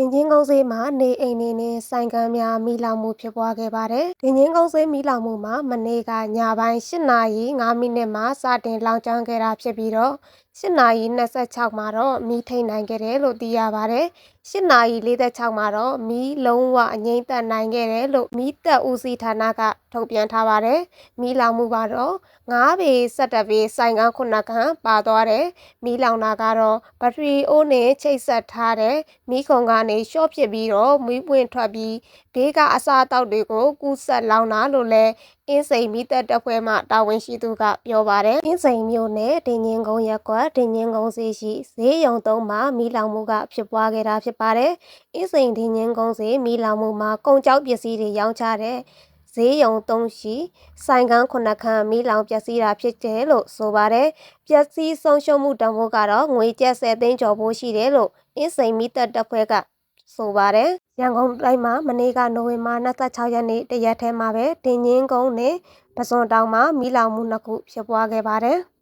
တင်ချင်းကုန်းစေးမှာနေအိမ်နေနဲ့ဆိုင်ကန်းများမိလောင်မှုဖြစ်ပွားခဲ့ပါတယ်။တင်ချင်းကုန်းစေးမိလောင်မှုမှာမနေ့ကညပိုင်း၈နာရီ9မိနစ်မှာစတင်လောင်ကျွမ်းခဲ့တာဖြစ်ပြီးတော့ ၈နာရီ26မှာတော့မီးထိန်နိုင်ခဲ့တယ်လို့သိရပါတယ်။၈နာရီ46မှာတော့မီးလုံးဝအငိမ့်သက်နိုင်ခဲ့တယ်လို့မီးတပ်ဦးစီးဌာနကထုတ်ပြန်ထားပါတယ်။မီးလောင်မှုကတော့9ပေ17ပေဆိုင်ကန်း9ခန်းပါသွားတယ်။မီးလောင်တာကတော့ဘက်ထရီအိုးနဲ့ချိတ်ဆက်ထားတဲ့မီးခုံကနေရှော့ဖြစ်ပြီးတော့မီးပွင့်ထွက်ပြီးဘေးကအစားအသောက်တွေကိုကူးဆက်လောင်တာလို့လည်း အင်းစိန်မိသက်တပ်ဖွဲ့မှတာဝန်ရှိသူကပြောပါတယ်အင်းစိန်မြို့နယ်တင်ငင်းကုန်းရက်ကွက်တင်ငင်းကုန်းစီရှိဈေးရုံသုံးမှာမီးလောင်မှုကဖြစ်ပွားခဲ့တာဖြစ်ပါတယ်အင်းစိန်တင်ငင်းကုန်းစီမီးလောင်မှုမှာကုန်ကြောက်ပစ္စည်းတွေရောင်းချတဲ့ဈေးရုံသုံးရှိဆိုင်ကန်းခုနှစ်ခန်းမီးလောင်ပျက်စီးတာဖြစ်တယ်လို့ဆိုပါတယ်ပျက်စီးဆုံးရှုံးမှုတန်ဖိုးကတော့ငွေကျပ်10သိန်းကျော်ဖို့ရှိတယ်လို့အင်းစိန်မိသက်တပ်ဖွဲ့က ဆိုပါတယ်ရန်ကုန်တိုင်းမှာမနေ့ကနိုဝင်ဘာ26ရက်နေ့တရက်ထဲမှာပဲတင်ငင်းကုန်းနဲ့ပစွန်တောင်မှာမီးလောင်မှုနှစ်ခုဖြစ်ပွားခဲ့ပါတယ်။